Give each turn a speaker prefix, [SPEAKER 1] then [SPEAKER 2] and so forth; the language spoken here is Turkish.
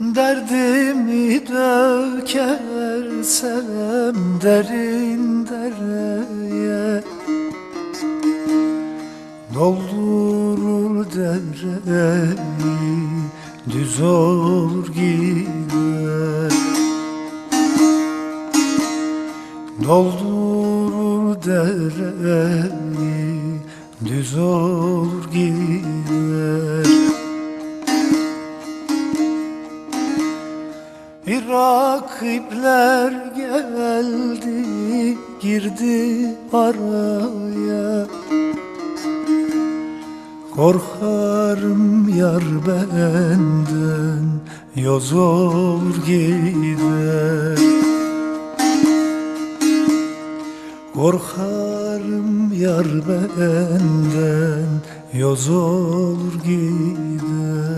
[SPEAKER 1] Derdimi dökersem derin dereye. Doldurur dereyi düz olur gider Doldurur dereyi düz olur gider Bir rakipler geldi girdi araya. Korkarım yar benden yoz olur gider. Korkarım yar benden yoz olur gider